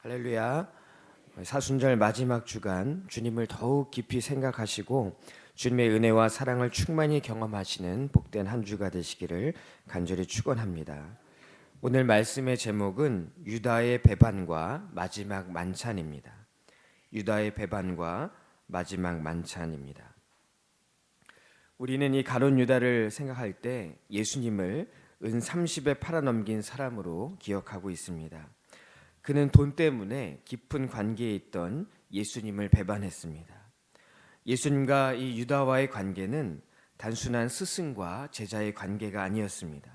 할렐루야. 사순절 마지막 주간 주님을 더욱 깊이 생각하시고 주님의 은혜와 사랑을 충만히 경험하시는 복된 한 주가 되시기를 간절히 축원합니다. 오늘 말씀의 제목은 유다의 배반과 마지막 만찬입니다. 유다의 배반과 마지막 만찬입니다. 우리는 이 가론 유다를 생각할 때 예수님을 은 30에 팔아넘긴 사람으로 기억하고 있습니다. 그는 돈 때문에 깊은 관계에 있던 예수님을 배반했습니다. 예수님과 이 유다와의 관계는 단순한 스승과 제자의 관계가 아니었습니다.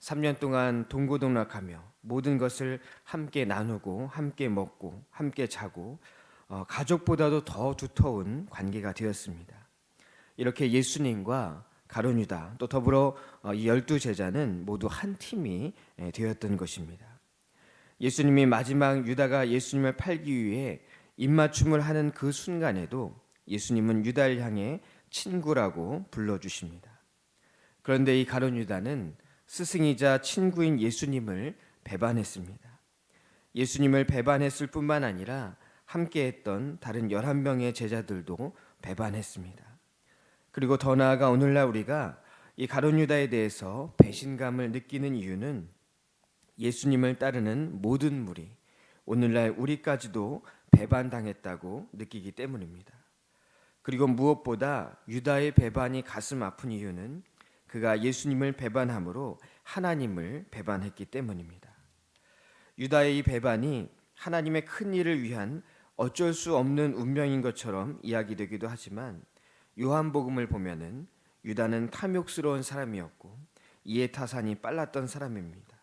3년 동안 동고동락하며 모든 것을 함께 나누고 함께 먹고 함께 자고 어, 가족보다도 더 두터운 관계가 되었습니다. 이렇게 예수님과 가론 유다 또 더불어 어, 이 열두 제자는 모두 한 팀이 에, 되었던 것입니다. 예수님이 마지막 유다가 예수님을 팔기 위해 입맞춤을 하는 그 순간에도 예수님은 유다를 향해 친구라고 불러주십니다. 그런데 이 가론 유다는 스승이자 친구인 예수님을 배반했습니다. 예수님을 배반했을 뿐만 아니라 함께했던 다른 11명의 제자들도 배반했습니다. 그리고 더 나아가 오늘날 우리가 이 가론 유다에 대해서 배신감을 느끼는 이유는 예수님을 따르는 모든 무리, 오늘날 우리까지도 배반당했다고 느끼기 때문입니다. 그리고 무엇보다 유다의 배반이 가슴 아픈 이유는 그가 예수님을 배반함으로 하나님을 배반했기 때문입니다. 유다의 이 배반이 하나님의 큰 일을 위한 어쩔 수 없는 운명인 것처럼 이야기되기도 하지만 요한복음을 보면은 유다는 탐욕스러운 사람이었고 이해 타산이 빨랐던 사람입니다.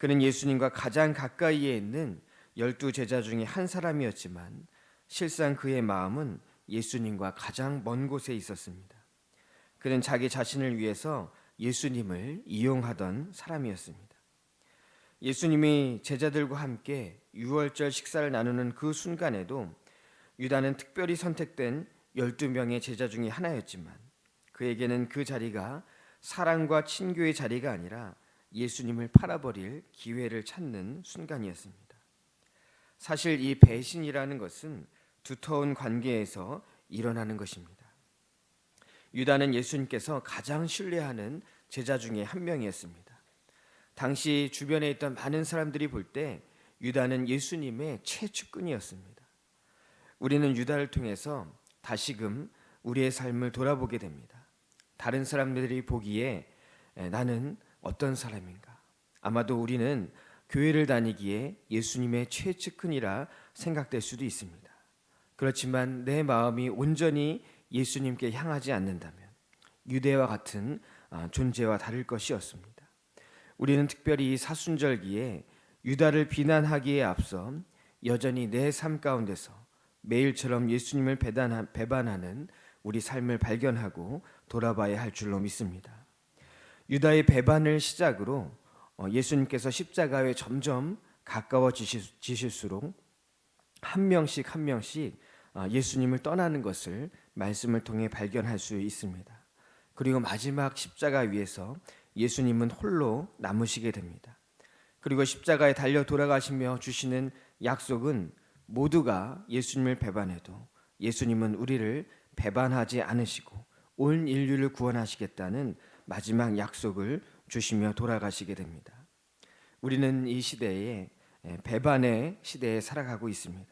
그는 예수님과 가장 가까이에 있는 열두 제자 중에 한 사람이었지만 실상 그의 마음은 예수님과 가장 먼 곳에 있었습니다. 그는 자기 자신을 위해서 예수님을 이용하던 사람이었습니다. 예수님이 제자들과 함께 유월절 식사를 나누는 그 순간에도 유다는 특별히 선택된 12명의 제자 중에 하나였지만 그에게는 그 자리가 사랑과 친교의 자리가 아니라 예수님을 팔아버릴 기회를 찾는 순간이었습니다. 사실 이 배신이라는 것은 두터운 관계에서 일어나는 것입니다. 유다는 예수님께서 가장 신뢰하는 제자 중에 한 명이었습니다. 당시 주변에 있던 많은 사람들이 볼 때 유다는 예수님의 최측근이었습니다. 우리는 유다를 통해서 다시금 우리의 삶을 돌아보게 됩니다. 다른 사람들이 보기에 나는 어떤 사람인가? 아마도 우리는 교회를 다니기에 예수님의 최측근이라 생각될 수도 있습니다. 그렇지만 내 마음이 온전히 예수님께 향하지 않는다면 유대와 같은 아, 존재와 다를 것이었습니다. 우리는 특별히 사순절기에 유다를 비난하기에 앞서 여전히 내 삶 가운데서 매일처럼 예수님을 배반하는 우리 삶을 발견하고 돌아봐야 할 줄로 믿습니다. 유다의 배반을 시작으로 어, 예수님께서 십자가에 점점 가까워지실수록 한 명씩 한 명씩 아, 예수님을 떠나는 것을 말씀을 통해 발견할 수 있습니다. 그리고 마지막 십자가 위에서 예수님은 홀로 남으시게 됩니다. 그리고 십자가에 달려 돌아가시며 주시는 약속은 모두가 예수님을 배반해도 예수님은 우리를 배반하지 않으시고 온 인류를 구원하시겠다는 마지막 약속을 주시며 돌아가시게 됩니다. 우리는 이 시대에 배반의 시대에 살아가고 있습니다.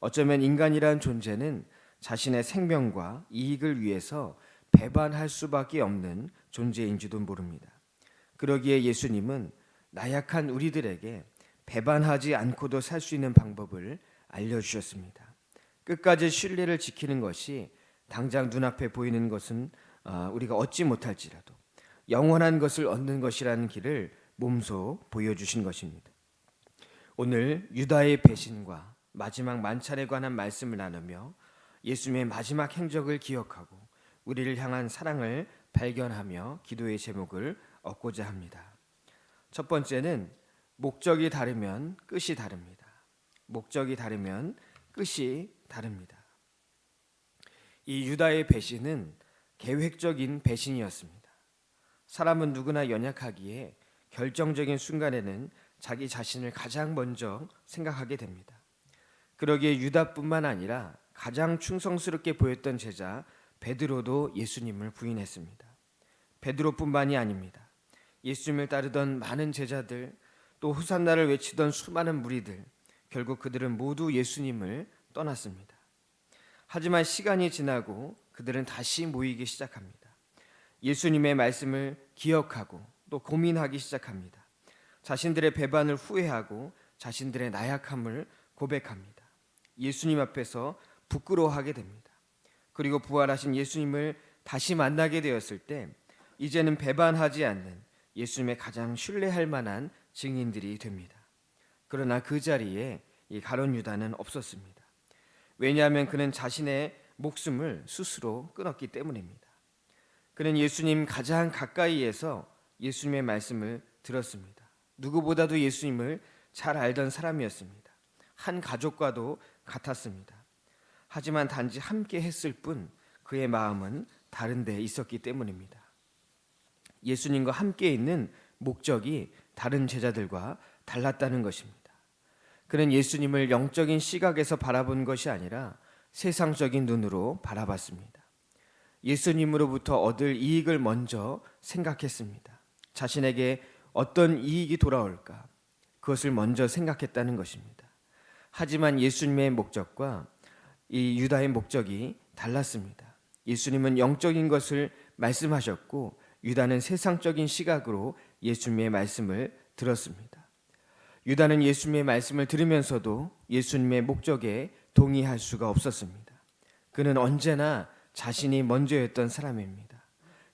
어쩌면 인간이란 존재는 자신의 생명과 이익을 위해서 배반할 수밖에 없는 존재인지도 모릅니다. 그러기에 예수님은 나약한 우리들에게 배반하지 않고도 살 수 있는 방법을 알려주셨습니다. 끝까지 신뢰를 지키는 것이 당장 눈앞에 보이는 것은 아, 우리가 얻지 못할지라도 영원한 것을 얻는 것이라는 길을 몸소 보여주신 것입니다. 오늘 유다의 배신과 마지막 만찬에 관한 말씀을 나누며 예수님의 마지막 행적을 기억하고 우리를 향한 사랑을 발견하며 기도의 제목을 얻고자 합니다. 첫 번째는 목적이 다르면 끝이 다릅니다. 목적이 다르면 끝이 다릅니다. 이 유다의 배신은 계획적인 배신이었습니다. 사람은 누구나 연약하기에 결정적인 순간에는 자기 자신을 가장 먼저 생각하게 됩니다. 그러기에 유다뿐만 아니라 가장 충성스럽게 보였던 제자 베드로도 예수님을 부인했습니다. 베드로뿐만이 아닙니다. 예수님을 따르던 많은 제자들 또 호산나를 외치던 수많은 무리들 결국 그들은 모두 예수님을 떠났습니다. 하지만 시간이 지나고 그들은 다시 모이기 시작합니다. 예수님의 말씀을 기억하고 또 고민하기 시작합니다. 자신들의 배반을 후회하고 자신들의 나약함을 고백합니다. 예수님 앞에서 부끄러워하게 됩니다. 그리고 부활하신 예수님을 다시 만나게 되었을 때 이제는 배반하지 않는 예수님의 가장 신뢰할 만한 증인들이 됩니다. 그러나 그 자리에 이 가론 유다는 없었습니다. 왜냐하면 그는 자신의 목숨을 스스로 끊었기 때문입니다. 그는 예수님 가장 가까이에서 예수님의 말씀을 들었습니다. 누구보다도 예수님을 잘 알던 사람이었습니다. 한 가족과도 같았습니다. 하지만 단지 함께 했을 뿐 그의 마음은 다른 데 있었기 때문입니다. 예수님과 함께 있는 목적이 다른 제자들과 달랐다는 것입니다. 그는 예수님을 영적인 시각에서 바라본 것이 아니라 세상적인 눈으로 바라봤습니다. 예수님으로부터 얻을 이익을 먼저 생각했습니다. 자신에게 어떤 이익이 돌아올까? 그것을 먼저 생각했다는 것입니다. 하지만 예수님의 목적과 이 유다의 목적이 달랐습니다. 예수님은 영적인 것을 말씀하셨고 유다는 세상적인 시각으로 예수님의 말씀을 들었습니다. 유다는 예수님의 말씀을 들으면서도 예수님의 목적에 동의할 수가 없었습니다. 그는 언제나 자신이 먼저였던 사람입니다.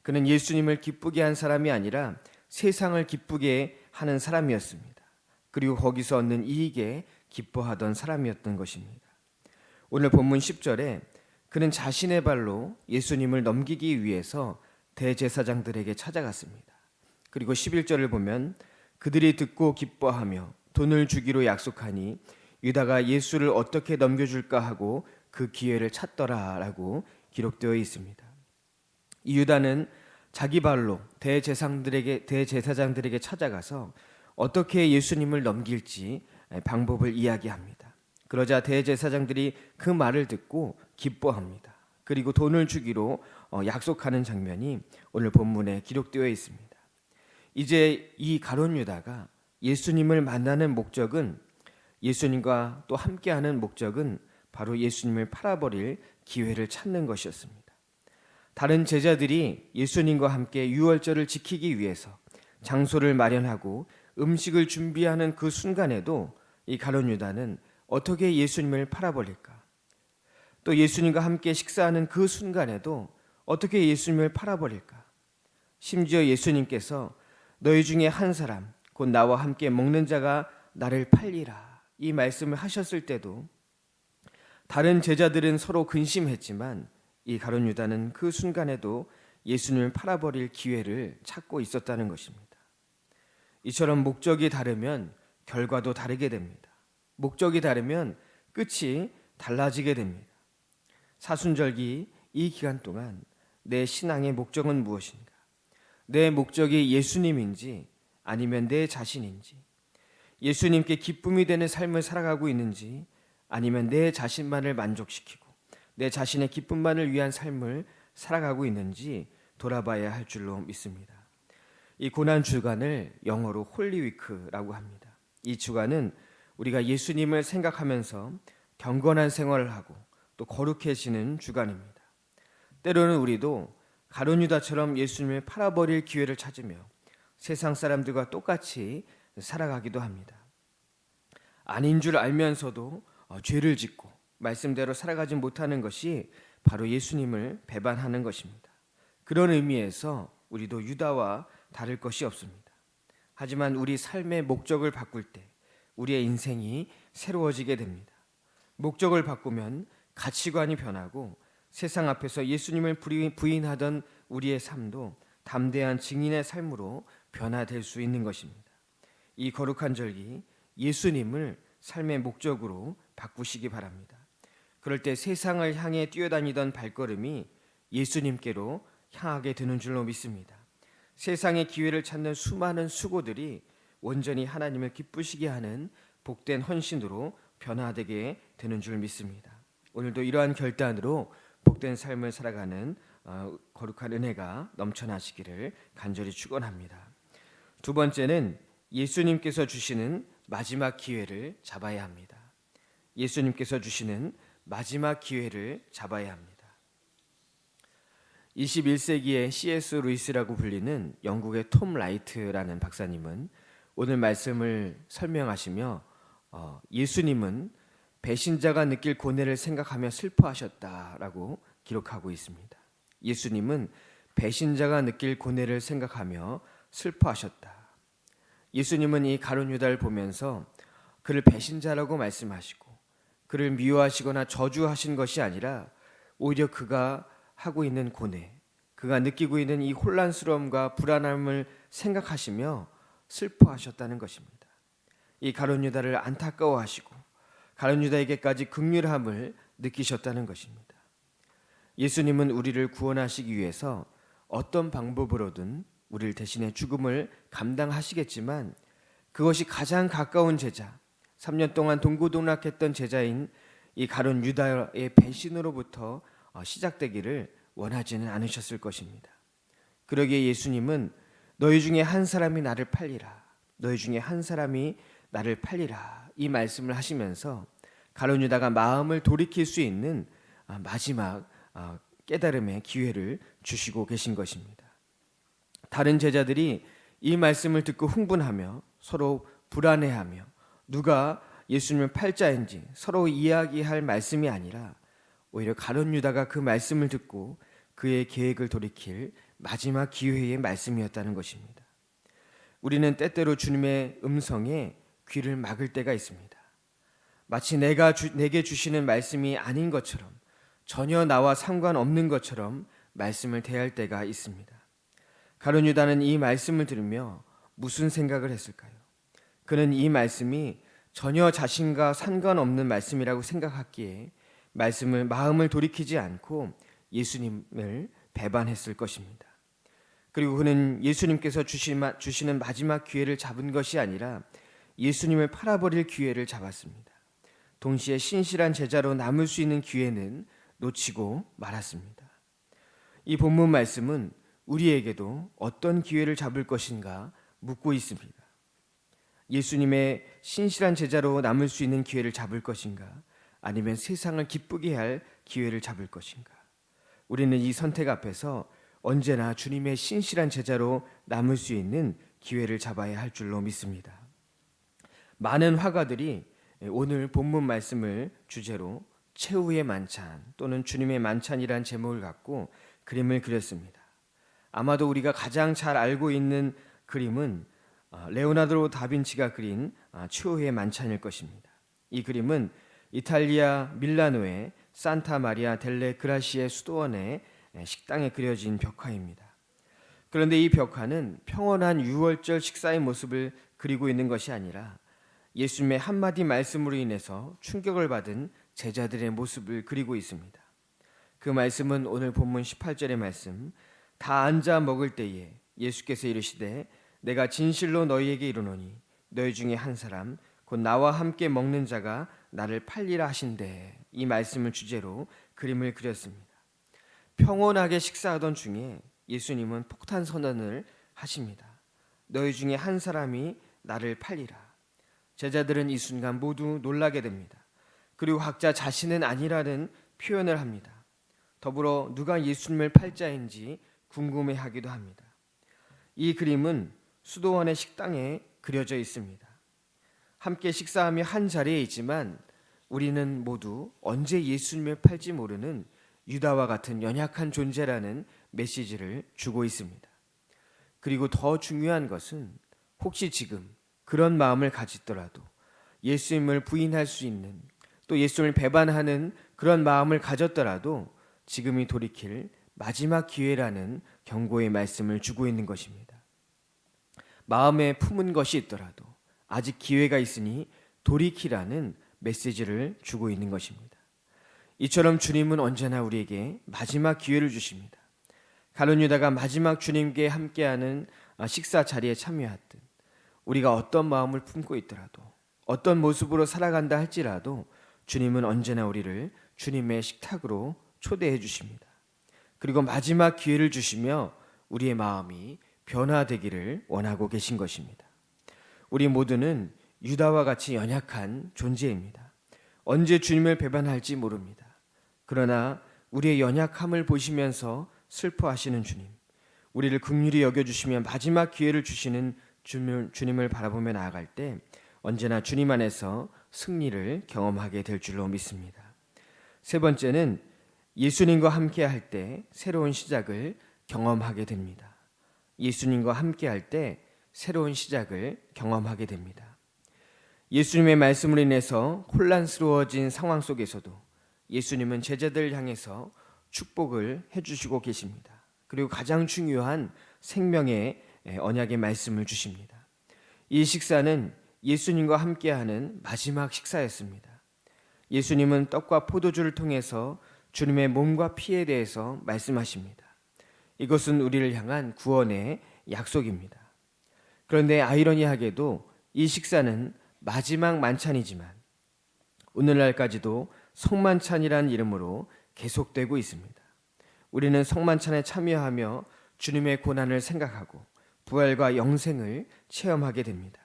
그는 예수님을 기쁘게 한 사람이 아니라 세상을 기쁘게 하는 사람이었습니다. 그리고 거기서 얻는 이익에 기뻐하던 사람이었던 것입니다. 오늘 본문 10절에 그는 자신의 발로 예수님을 넘기기 위해서 대제사장들에게 찾아갔습니다. 그리고 11절을 보면 그들이 듣고 기뻐하며 돈을 주기로 약속하니 유다가 예수를 어떻게 넘겨줄까 하고 그 기회를 찾더라 라고 기록되어 있습니다. 이 유다는 자기 발로 대제사장들에게 대제사장들에게 찾아가서 어떻게 예수님을 넘길지 방법을 이야기합니다. 그러자 대제사장들이 그 말을 듣고 기뻐합니다. 그리고 돈을 주기로 어, 약속하는 장면이 오늘 본문에 기록되어 있습니다. 이제 이 가론 유다가 예수님을 만나는 목적은 예수님과 또 함께하는 목적은 바로 예수님을 팔아버릴 기회를 찾는 것이었습니다. 다른 제자들이 예수님과 함께 유월절을 지키기 위해서 장소를 마련하고 음식을 준비하는 그 순간에도 이 가론 유다는 어떻게 예수님을 팔아버릴까? 또 예수님과 함께 식사하는 그 순간에도 어떻게 예수님을 팔아버릴까? 심지어 예수님께서 너희 중에 한 사람, 곧 나와 함께 먹는 자가 나를 팔리라. 이 말씀을 하셨을 때도 다른 제자들은 서로 근심했지만 이 가론 유다는 그 순간에도 예수님을 팔아버릴 기회를 찾고 있었다는 것입니다. 이처럼 목적이 다르면 결과도 다르게 됩니다. 목적이 다르면 끝이 달라지게 됩니다. 사순절기 이 기간 동안 내 신앙의 목적은 무엇인가? 내 목적이 예수님인지 아니면 내 자신인지, 예수님께 기쁨이 되는 삶을 살아가고 있는지 아니면 내 자신만을 만족시키고 내 자신의 기쁨만을 위한 삶을 살아가고 있는지 돌아봐야 할 줄로 믿습니다. 이 고난 주간을 영어로 홀리 위크라고 합니다. 이 주간은 우리가 예수님을 생각하면서 경건한 생활을 하고 또 거룩해지는 주간입니다. 때로는 우리도 가론유다처럼 예수님을 팔아버릴 기회를 찾으며 세상 사람들과 똑같이 살아가기도 합니다. 아닌 줄 알면서도 어, 죄를 짓고 말씀대로 살아가지 못하는 것이 바로 예수님을 배반하는 것입니다. 그런 의미에서 우리도 유다와 다를 것이 없습니다. 하지만 우리 삶의 목적을 바꿀 때 우리의 인생이 새로워지게 됩니다. 목적을 바꾸면 가치관이 변하고 세상 앞에서 예수님을 부인하던 우리의 삶도 담대한 증인의 삶으로 변화될 수 있는 것입니다. 이 거룩한 절기 예수님을 삶의 목적으로 바꾸시기 바랍니다. 그럴 때 세상을 향해 뛰어다니던 발걸음이 예수님께로 향하게 되는 줄로 믿습니다. 세상의 기회를 찾는 수많은 수고들이 온전히 하나님을 기쁘시게 하는 복된 헌신으로 변화되게 되는 줄 믿습니다. 오늘도 이러한 결단으로 복된 삶을 살아가는 어, 거룩한 은혜가 넘쳐나시기를 간절히 축원합니다. 두 번째는 예수님께서 주시는 마지막 기회를 잡아야 합니다. 예수님께서 주시는 마지막 기회를 잡아야 합니다. 21세기의 C.S. 루이스라고 불리는 영국의 톰 라이트라는 박사님은 오늘 말씀을 설명하시며 어, 예수님은 배신자가 느낄 고뇌를 생각하며 슬퍼하셨다라고 기록하고 있습니다. 예수님은 배신자가 느낄 고뇌를 생각하며 슬퍼하셨다. 예수님은 이 가룟 유다를 보면서 그를 배신자라고 말씀하시고 그를 미워하시거나 저주하신 것이 아니라 오히려 그가 하고 있는 고뇌, 그가 느끼고 있는 이 혼란스러움과 불안함을 생각하시며 슬퍼하셨다는 것입니다. 이 가룟 유다를 안타까워하시고 가룟 유다에게까지 극률함을 느끼셨다는 것입니다. 예수님은 우리를 구원하시기 위해서 어떤 방법으로든 우리를 대신해 죽음을 감당하시겠지만 그것이 가장 가까운 제자, 3년 동안 동고동락했던 제자인 이 가룟 유다의 배신으로부터 어, 시작되기를 원하지는 않으셨을 것입니다. 그러기에 예수님은 너희 중에 한 사람이 나를 팔리라. 너희 중에 한 사람이 나를 팔리라. 이 말씀을 하시면서 가룟 유다가 마음을 돌이킬 수 있는 아, 마지막 아, 깨달음의 기회를 주시고 계신 것입니다. 다른 제자들이 이 말씀을 듣고 흥분하며 서로 불안해하며 누가 예수님을 팔자인지 서로 이야기할 말씀이 아니라 오히려 가론 유다가 그 말씀을 듣고 그의 계획을 돌이킬 마지막 기회의 말씀이었다는 것입니다. 우리는 때때로 주님의 음성에 귀를 막을 때가 있습니다. 마치 내가 주, 내게 주시는 말씀이 아닌 것처럼 전혀 나와 상관없는 것처럼 말씀을 대할 때가 있습니다. 가론 유다는 이 말씀을 들으며 무슨 생각을 했을까요? 그는 이 말씀이 전혀 자신과 상관없는 말씀이라고 생각했기에 말씀을 마음을 돌이키지 않고 예수님을 배반했을 것입니다. 그리고 그는 예수님께서 주시는 마지막 기회를 잡은 것이 아니라 예수님을 팔아버릴 기회를 잡았습니다. 동시에 신실한 제자로 남을 수 있는 기회는 놓치고 말았습니다. 이 본문 말씀은 우리에게도 어떤 기회를 잡을 것인가 묻고 있습니다. 예수님의 신실한 제자로 남을 수 있는 기회를 잡을 것인가? 아니면 세상을 기쁘게 할 기회를 잡을 것인가? 우리는 이 선택 앞에서 언제나 주님의 신실한 제자로 남을 수 있는 기회를 잡아야 할 줄로 믿습니다. 많은 화가들이 오늘 본문 말씀을 주제로 최후의 만찬 또는 주님의 만찬이란 제목을 갖고 그림을 그렸습니다. 아마도 우리가 가장 잘 알고 있는 그림은 어, 레오나르도 다빈치가 그린 아, 최후의 만찬일 것입니다. 이 그림은 이탈리아 밀라노의 산타 마리아 델레 그라시의 수도원의 식당에 그려진 벽화입니다. 그런데 이 벽화는 평온한 유월절 식사의 모습을 그리고 있는 것이 아니라 예수님의 한마디 말씀으로 인해서 충격을 받은 제자들의 모습을 그리고 있습니다. 그 말씀은 오늘 본문 18절의 말씀 다 앉아 먹을 때에 예수께서 이르시되 내가 진실로 너희에게 이르노니 너희 중에 한 사람 곧 나와 함께 먹는 자가 나를 팔리라 하신대 이 말씀을 주제로 그림을 그렸습니다. 평온하게 식사하던 중에 예수님은 폭탄 선언을 하십니다. 너희 중에 한 사람이 나를 팔리라. 제자들은 이 순간 모두 놀라게 됩니다. 그리고 각자 자신은 아니라는 표현을 합니다. 더불어 누가 예수님을 팔자인지 궁금해하기도 합니다. 이 그림은 수도원의 식당에 그려져 있습니다. 함께 식사하며 한 자리에 있지만 우리는 모두 언제 예수님을 팔지 모르는 유다와 같은 연약한 존재라는 메시지를 주고 있습니다. 그리고 더 중요한 것은 혹시 지금 그런 마음을 가지더라도 예수님을 부인할 수 있는 또 예수님을 배반하는 그런 마음을 가졌더라도 지금이 돌이킬 마지막 기회라는 경고의 말씀을 주고 있는 것입니다. 마음에 품은 것이 있더라도 아직 기회가 있으니 돌이키라는 메시지를 주고 있는 것입니다. 이처럼 주님은 언제나 우리에게 마지막 기회를 주십니다. 가룟 유다가 마지막 주님께 함께하는 식사 자리에 참여했듯 우리가 어떤 마음을 품고 있더라도 어떤 모습으로 살아간다 할지라도 주님은 언제나 우리를 주님의 식탁으로 초대해 주십니다. 그리고 마지막 기회를 주시며 우리의 마음이 변화되기를 원하고 계신 것입니다. 우리 모두는 유다와 같이 연약한 존재입니다. 언제 주님을 배반할지 모릅니다. 그러나 우리의 연약함을 보시면서 슬퍼하시는 주님, 우리를 긍휼히 여겨주시며 마지막 기회를 주시는 주님을 바라보며 나아갈 때 언제나 주님 안에서 승리를 경험하게 될 줄로 믿습니다. 세 번째는 예수님과 함께 할 때 새로운 시작을 경험하게 됩니다. 예수님과 함께 할 때 새로운 시작을 경험하게 됩니다. 예수님의 말씀으로 인해서 혼란스러워진 상황 속에서도 예수님은 제자들 향해서 축복을 해주시고 계십니다. 그리고 가장 중요한 생명의 언약의 말씀을 주십니다. 이 식사는 예수님과 함께하는 마지막 식사였습니다. 예수님은 떡과 포도주를 통해서 주님의 몸과 피에 대해서 말씀하십니다. 이것은 우리를 향한 구원의 약속입니다. 그런데 아이러니하게도 이 식사는 마지막 만찬이지만 오늘날까지도 성만찬이라는 이름으로 계속되고 있습니다. 우리는 성만찬에 참여하며 주님의 고난을 생각하고 부활과 영생을 체험하게 됩니다.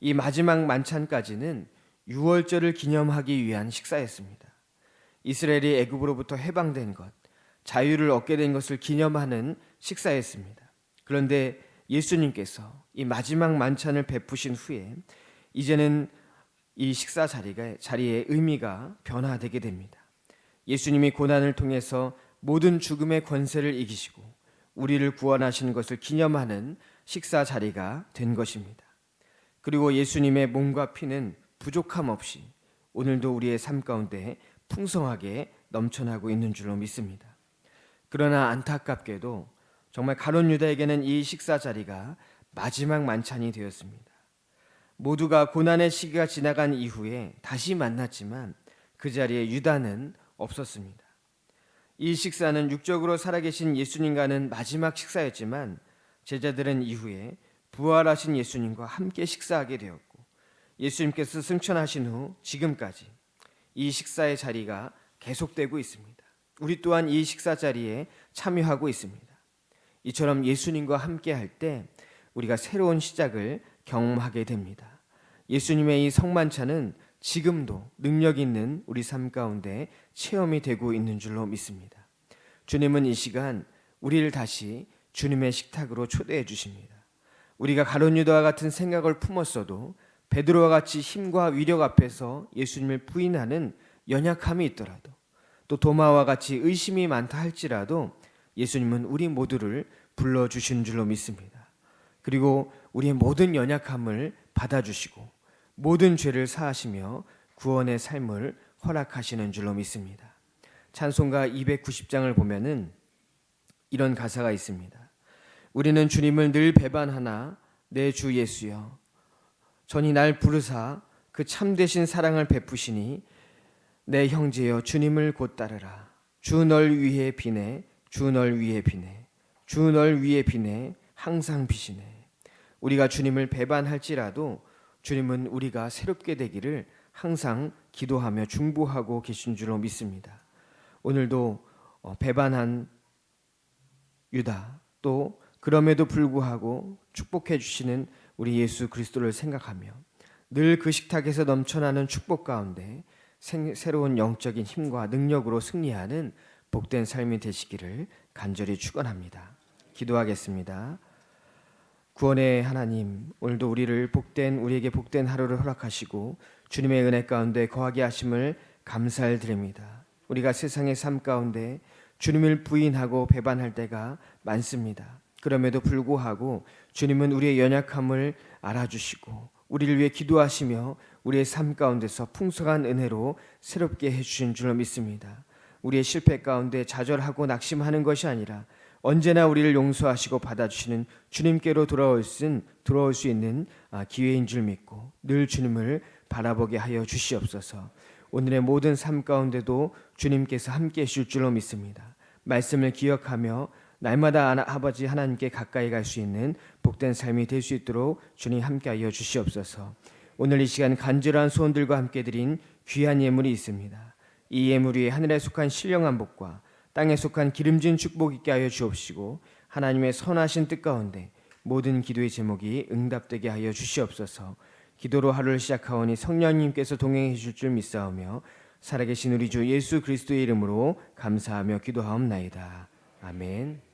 이 마지막 만찬까지는 유월절을 기념하기 위한 식사였습니다. 이스라엘이 애굽으로부터 해방된 것, 자유를 얻게 된 것을 기념하는 식사였습니다. 그런데 예수님께서 이 마지막 만찬을 베푸신 후에 이제는 이 식사 자리가 자리의 의미가 변화되게 됩니다. 예수님이 고난을 통해서 모든 죽음의 권세를 이기시고 우리를 구원하시는 것을 기념하는 식사 자리가 된 것입니다. 그리고 예수님의 몸과 피는 부족함 없이 오늘도 우리의 삶 가운데 풍성하게 넘쳐나고 있는 줄로 믿습니다. 그러나 안타깝게도 정말 가론 유다에게는 이 식사 자리가 마지막 만찬이 되었습니다. 모두가 고난의 시기가 지나간 이후에 다시 만났지만 그 자리에 유다는 없었습니다. 이 식사는 육적으로 살아계신 예수님과는 마지막 식사였지만 제자들은 이후에 부활하신 예수님과 함께 식사하게 되었고 예수님께서 승천하신 후 지금까지 이 식사의 자리가 계속되고 있습니다. 우리 또한 이 식사 자리에 참여하고 있습니다. 이처럼 예수님과 함께 할 때 우리가 새로운 시작을 경험하게 됩니다. 예수님의 이 성만찬은 지금도 능력 있는 우리 삶 가운데 체험이 되고 있는 줄로 믿습니다. 주님은 이 시간 우리를 다시 주님의 식탁으로 초대해 주십니다. 우리가 가론 유다와 같은 생각을 품었어도 베드로와 같이 힘과 위력 앞에서 예수님을 부인하는 연약함이 있더라도 또 도마와 같이 의심이 많다 할지라도 예수님은 우리 모두를 불러 주시는 줄로 믿습니다. 그리고 우리의 모든 연약함을 받아 주시고 모든 죄를 사하시며 구원의 삶을 허락하시는 줄로 믿습니다. 찬송가 290장을 보면은 이런 가사가 있습니다. 우리는 주님을 늘 배반하나 내 주 예수여 전이 날 부르사 그 참되신 사랑을 베푸시니 내 형제여 주님을 곧 따르라 주 널 위해 비네 주 널 위해 비네 주 널 위해 비네 항상 비시네 우리가 주님을 배반할지라도 주님은 우리가 새롭게 되기를 항상 기도하며 중보하고 계신 줄로 믿습니다. 오늘도 어, 배반한 유다 또 그럼에도 불구하고 축복해 주시는 우리 예수 그리스도를 생각하며 늘 그 식탁에서 넘쳐나는 축복 가운데 생, 새로운 영적인 힘과 능력으로 승리하는 복된 삶이 되시기를 간절히 축원합니다. 기도하겠습니다. 구원의 하나님, 오늘도 우리를 복된 우리에게 복된 하루를 허락하시고 주님의 은혜 가운데 거하게 하심을 감사를 드립니다. 우리가 세상의 삶 가운데 주님을 부인하고 배반할 때가 많습니다. 그럼에도 불구하고 주님은 우리의 연약함을 알아주시고 우리를 위해 기도하시며 우리의 삶 가운데서 풍성한 은혜로 새롭게 해주신 줄로 믿습니다. 우리의 실패 가운데 좌절하고 낙심하는 것이 아니라 언제나 우리를 용서하시고 받아주시는 주님께로 돌아올 수, 돌아올 수 있는 아, 기회인 줄 믿고 늘 주님을 바라보게 하여 주시옵소서. 오늘의 모든 삶 가운데도 주님께서 함께 해주실 줄로 믿습니다. 말씀을 기억하며 날마다 아버지 하나님께 가까이 갈 수 있는 복된 삶이 될 수 있도록 주님 함께하여 주시옵소서. 오늘 이 시간 간절한 소원들과 함께 드린 귀한 예물이 있습니다. 이 예물 위에 하늘에 속한 신령한 복과 땅에 속한 기름진 축복 있게 하여 주옵시고 하나님의 선하신 뜻 가운데 모든 기도의 제목이 응답되게 하여 주시옵소서. 기도로 하루를 시작하오니 성령님께서 동행해 주실 줄 믿사오며 살아계신 우리 주 예수 그리스도의 이름으로 감사하며 기도하옵나이다. 아멘.